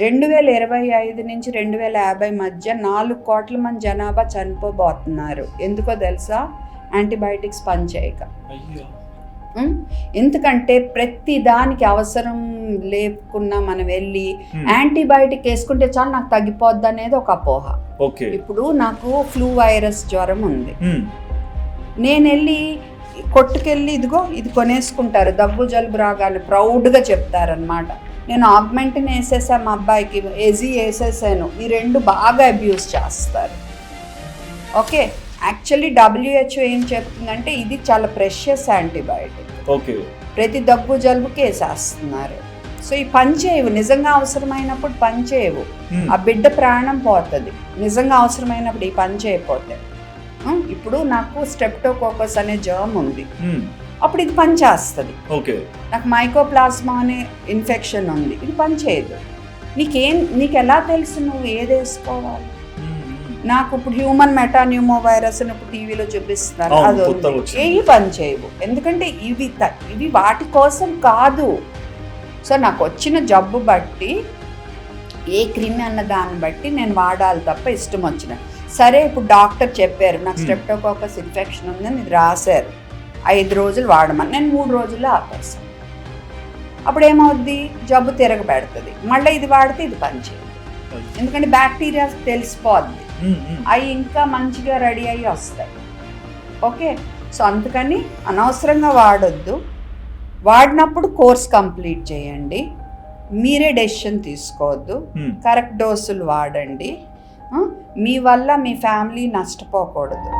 రెండు వేల ఇరవై ఐదు నుంచి రెండు వేల యాభై మధ్య నాలుగు కోట్ల మంది జనాభా చనిపోబోతున్నారు. ఎందుకో తెలుసా? యాంటీబయాటిక్స్ పనిచేయక? ఎందుకంటే ప్రతి దానికి అవసరం లేకున్నా మనం వెళ్ళి. యాంటీబయాటిక్ వేసుకుంటే చాలు నాకు తగ్గిపోద్ది అనేది ఒక అపోహ. ఓకే. ఇప్పుడు నాకు ఫ్లూ వైరస్ జ్వరం ఉంది. నేను వెళ్ళి కొట్టుకెళ్ళి ఇదిగో ఇది కొనేసుకుంటారు. దగ్గు జలుబు రాగానే ప్రౌడ్గా చెప్తారనమాట నేను ఆగ్మెంట్ని వేసేసా మా అబ్బాయికి ఎజీ వేసేసాను. ఈ రెండు బాగా అబ్యూస్ చేస్తారు. ఓకే యాక్చువల్లీ డబ్ల్యూహెచ్ఓ ఏం చెప్తుందంటే ఇది చాలా ప్రెషియస్ యాంటీబయాటిక్. ఓకే. ప్రతి దగ్గు జలుబుకి వేసేస్తున్నారు. సో ఈ పనిచేయవు నిజంగా అవసరమైనప్పుడు పనిచేయవు ఆ బిడ్డ ప్రాణం పోతుంది నిజంగా అవసరమైనప్పుడు ఈ పని చేయకపోతే. ఇప్పుడు నాకు స్టెప్టోకోకస్ అనే జర్మ్ ఉంది. అప్పుడు ఇది పని చేస్తుంది ఓకే. నాకు మైకోప్లాస్మా అనే ఇన్ఫెక్షన్ ఉంది. ఇది పని చేయదు నీకేం నీకు ఎలా తెలుసు నువ్వు ఏది వేసుకోవాలి? నాకు ఇప్పుడు హ్యూమన్ మెటాన్యూమో వైరస్ అని ఇప్పుడు టీవీలో చూపిస్తున్నారు. అది. ఏవి పని చేయవు ఎందుకంటే ఇవి ఇవి వాటి కోసం కాదు. సో నాకు వచ్చిన జబ్బు బట్టి ఏ క్రిమి అన్న దాన్ని బట్టి నేను వాడాలి తప్ప ఇష్టం వచ్చిన. సరే ఇప్పుడు డాక్టర్ చెప్పారు నాకు. స్ట్రెప్టోకోకస్ ఇన్ఫెక్షన్ ఉందని ఇది రాశారు. ఐదు రోజులు వాడమని. నేను మూడు రోజుల్లో ఆపేసాను అప్పుడు ఏమవుద్ది జబ్బు తిరగబెడుతుంది. మళ్ళీ ఇది వాడితే ఇది పనిచేయదు ఎందుకంటే బ్యాక్టీరియా తెలిసిపోద్ది. అవి ఇంకా మంచిగా రెడీ అయ్యి వస్తాయి. ఓకే? సో అందుకని అనవసరంగా వాడొద్దు. వాడినప్పుడు కోర్స్ కంప్లీట్ చేయండి. మీరే డెసిషన్ తీసుకోవద్దు. కరెక్ట్ డోసులు వాడండి. మీ వల్ల మీ ఫ్యామిలీ నష్టపోకూడదు.